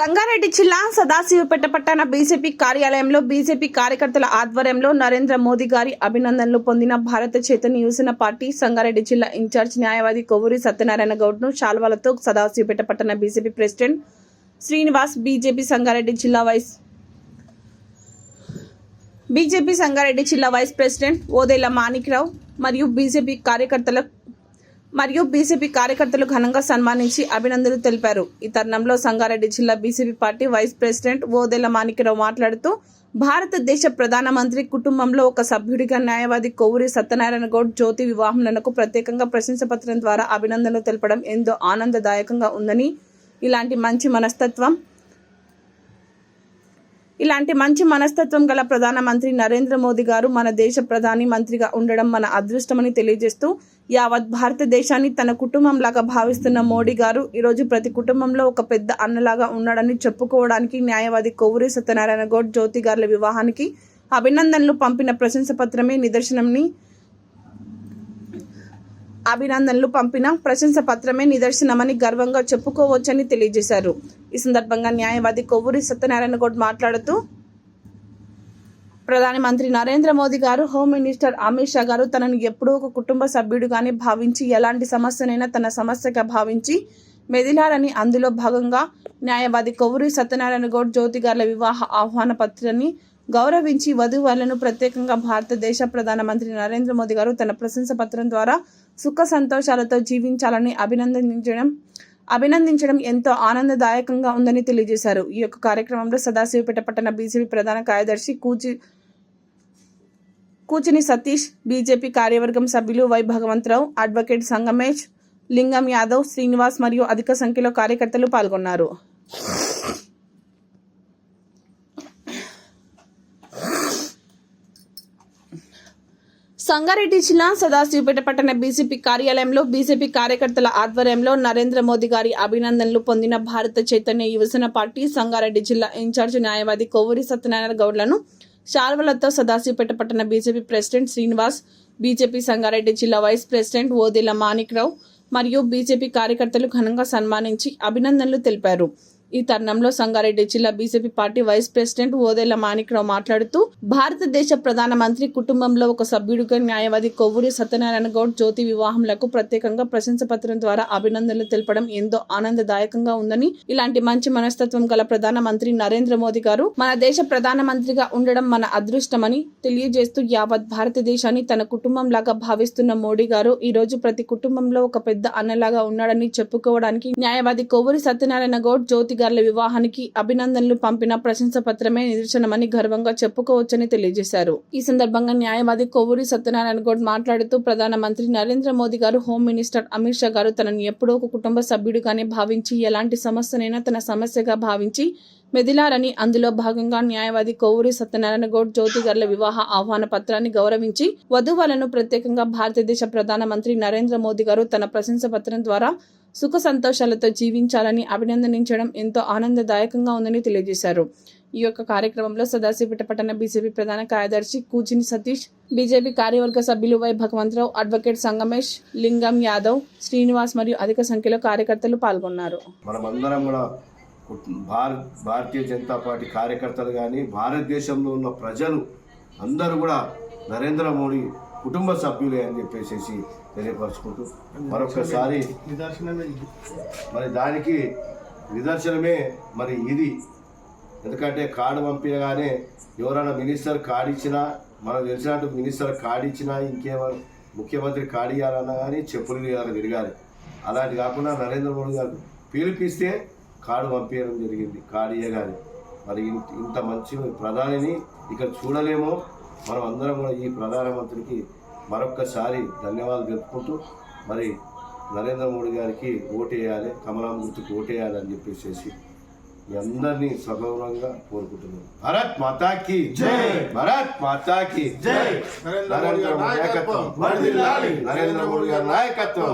సంగారెడ్డి జిల్లా సదాశివపేట పట్టణ బీజేపీ కార్యాలయంలో బీజేపీ కార్యకర్తల ఆధ్వర్యంలో నరేంద్ర మోదీ గారి అభినందనలు పొందిన భారత చైతన్య యువసేన పార్టీ సంగారెడ్డి జిల్లా ఇన్ఛార్జ్ న్యాయవాది కొవ్వూరి సత్యనారాయణ గౌడ్ను శాల్వాలతో సదాశివపేట పట్టణ BJP president Srinivas BJP Sangareddy జిల్లా వైస్ బీజేపీ సంగారెడ్డి జిల్లా వైస్ ప్రెసిడెంట్ ఓదేల మాణిక్రావు మరియు బీజేపీ కార్యకర్తల మరియు బీజేపీ కార్యకర్తలు ఘనంగా సన్మానించి అభినందనలు తెలిపారు. ఈ తరుణంలో సంగారెడ్డి జిల్లా BJP party vice president Odela Manikyarao మాట్లాడుతూ భారతదేశ ప్రధానమంత్రి కుటుంబంలో ఒక సభ్యుడిగా న్యాయవాది కొవ్వూరి సత్యనారాయణ గౌడ్ జ్యోతి వివాహంలకు ప్రత్యేకంగా ప్రశంసపత్రం ద్వారా అభినందనలు తెలపడం ఎంతో ఆనందదాయకంగా ఉందని ఇలాంటి మంచి మనస్తత్వం ఇలాంటి మంచి మనస్తత్వం గల ప్రధానమంత్రి నరేంద్ర మోదీ గారు మన దేశ ప్రధాని మంత్రిగా ఉండడం మన అదృష్టమని తెలియజేస్తూ యావత్ భారతదేశాన్ని తన కుటుంబంలాగా భావిస్తున్న మోడీ గారు ఈరోజు ప్రతి కుటుంబంలో ఒక పెద్ద అన్నలాగా ఉన్నాడని చెప్పుకోవడానికి న్యాయవాది కొవ్వూరి సత్యనారాయణ గౌడ్ జ్యోతి గారుల వివాహానికి అభినందనలు పంపిన ప్రశంస పత్రమే నిదర్శనంని అభినందనలు పంపిన ప్రశంస పత్రమే నిదర్శనమని గర్వంగా చెప్పుకోవచ్చని తెలియజేశారు. ఈ సందర్భంగా న్యాయవాది కొవ్వూరి సత్యనారాయణ గౌడ్ మాట్లాడుతూ ప్రధాని మంత్రి నరేంద్ర మోదీ గారు హోమ్ మినిస్టర్ అమిత్ షా గారు తనను ఎప్పుడూ ఒక కుటుంబ సభ్యుడుగానే భావించి ఎలాంటి సమస్యనైనా తన సమస్యగా భావించి మెదిలారని అందులో భాగంగా న్యాయవాది కొవ్వూరి సత్యనారాయణ గౌడ్ జ్యోతి గారుల వివాహ ఆహ్వాన పత్రాన్ని గౌరవించి వధువులను ప్రత్యేకంగా భారతదేశ ప్రధానమంత్రి నరేంద్ర మోదీ గారు తన ప్రశంస పత్రం ద్వారా సుఖ సంతోషాలతో జీవించాలని అభినందించడం అభినందించడం ఎంతో ఆనందదాయకంగా ఉందని తెలియజేశారు. ఈ యొక్క కార్యక్రమంలో సదాశివపేట పట్టణ బీజేపీ ప్రధాన కార్యదర్శి కూచి కూచిని సతీష్ బీజేపీ కార్యవర్గం సభ్యులు వై భగవంతరావు అడ్వకేట్ సంగమేష్ లింగం యాదవ్ శ్రీనివాస్ మరియు అధిక సంఖ్యలో కార్యకర్తలు పాల్గొన్నారు. సంగారెడ్డి జిల్లా సదాశివపేట పట్టణ బీజేపీ కార్యాలయంలో బీజేపీ కార్యకర్తల ఆధ్వర్యంలో నరేంద్ర మోదీ గారి అభినందనలు పొందిన భారత చైతన్య యువజన పార్టీ సంగారెడ్డి జిల్లా ఇన్ఛార్జ్ న్యాయవాది కొవ్వూరి సత్యనారాయణ గౌడ్లను శాల్వలతో సదాశివపేట పట్టణ BJP president Srinivas BJP Sangareddy జిల్లా వైస్ ప్రెసిడెంట్ ఓదెల మాణిక్రావు మరియు బీజేపీ కార్యకర్తలు ఘనంగా సన్మానించి అభినందనలు తెలిపారు. ఈ తరుణంలో సంగారెడ్డి జిల్లా BJP party vice president Odela Manikrao మాట్లాడుతూ భారతదేశ ప్రధానమంత్రి కుటుంబంలో ఒక సభ్యుడిగా న్యాయవాది కొవ్వూరి సత్యనారాయణ గౌడ్ జ్యోతి వివాహంలకు ప్రత్యేకంగా ప్రశంస పత్రం ద్వారా అభినందనలు తెలపడం ఎంతో ఆనందదాయకంగా ఉందని ఇలాంటి మంచి మనస్తత్వం గల ప్రధానమంత్రి నరేంద్ర మోదీ గారు మన దేశ ప్రధానమంత్రిగా ఉండడం మన అదృష్టమని తెలియజేస్తూ యావత్ భారతదేశాన్ని తన కుటుంబంలాగా భావిస్తున్న మోడీ గారు ఈ రోజు ప్రతి కుటుంబంలో ఒక పెద్ద అన్నలాగా ఉన్నాడని చెప్పుకోవడానికి న్యాయవాది కొవ్వూరి సత్యనారాయణ గౌడ్ జ్యోతి గారుల వివాహానికి అభినందనలు పంపిన ప్రశంస పత్రమే నిదర్శనమని గర్వంగా చెప్పుకోవచ్చని తెలియజేశారు. ఈ సందర్భంగా న్యాయవాది కొవ్వూరి సత్యనారాయణ గౌడ్ మాట్లాడుతూ ప్రధానమంత్రి నరేంద్ర మోదీ గారు హోమ్ మినిస్టర్ అమిత్ షా గారు తనను ఎప్పుడో ఒక కుటుంబ సభ్యుడిగానే భావించి ఎలాంటి సమస్యనైనా తన సమస్యగా భావించి మెదిలారని అందులో భాగంగా న్యాయవాది కొవ్వూరి సత్యనారాయణ గౌడ్ జ్యోతి గారుల వివాహ ఆహ్వాన పత్రాన్ని గౌరవించి వధువులను ప్రత్యేకంగా భారతదేశ ప్రధానమంత్రి నరేంద్ర మోదీ గారు తన ప్రశంస పత్రం ద్వారా సుఖ సంతోషాలతో జీవించాలని అభినందించడం ఎంతో ఆనందదాయకంగా ఉందని తెలియజేశారు. ఈ యొక్క కార్యక్రమంలో సదాశివపేట పట్టణ బీజేపీ ప్రధాన కార్యదర్శి కూచిని సతీష్ బీజేపీ కార్యవర్గ సభ్యులు వై భగవంతరావు అడ్వకేట్ సంగమేష్ లింగం యాదవ్ శ్రీనివాస్ మరియు అధిక సంఖ్యలో కార్యకర్తలు పాల్గొన్నారు. మనమందరం కూడా భారతీయ జనతా పార్టీ కార్యకర్తలు కానీ భారతదేశంలో ఉన్న ప్రజలు అందరూ కూడా నరేంద్ర మోడీ కుటుంబ సభ్యులే అని చెప్పేసి తెలియపరచుకుంటూ మరొకసారి మరి దానికి నిదర్శనమే మరి ఇది. ఎందుకంటే కార్డు పంపించగానే ఎవరైనా మినిస్టర్ కార్డు ఇచ్చినా మనకు తెలిసినట్టు మినిస్టర్ కార్డు ఇచ్చినా ఇంకేమైనా ముఖ్యమంత్రి కార్డు ఇవ్వాలన్నా కానీ చెప్పులు ఇవ్వాలి తిరగాలి. అలాంటి కాకుండా నరేంద్ర మోడీ గారు పిలిపిస్తే కార్డు పంపించడం జరిగింది కార్డు ఇవ్వగానే మరి ఇంత ఇంత మంచి ప్రధానిని ఇక్కడ చూడలేమో. మనం అందరం కూడా ఈ ప్రధానమంత్రికి మరొక్కసారి ధన్యవాదాలు తెలుపుకుంటూ మరి నరేంద్ర మోడీ గారికి ఓటేయాలి కమలాం గుర్తుకు ఓటేయాలి అని చెప్పేసి మీ అందరినీ సగౌరవంగా కోరుకుంటున్నాను. భారత్ మాతాకి జై! భారత్ మాతాకి జై! నరేంద్ర మోడీ నాయకత్వం. నరేంద్ర మోడీ గారి నాయకత్వం.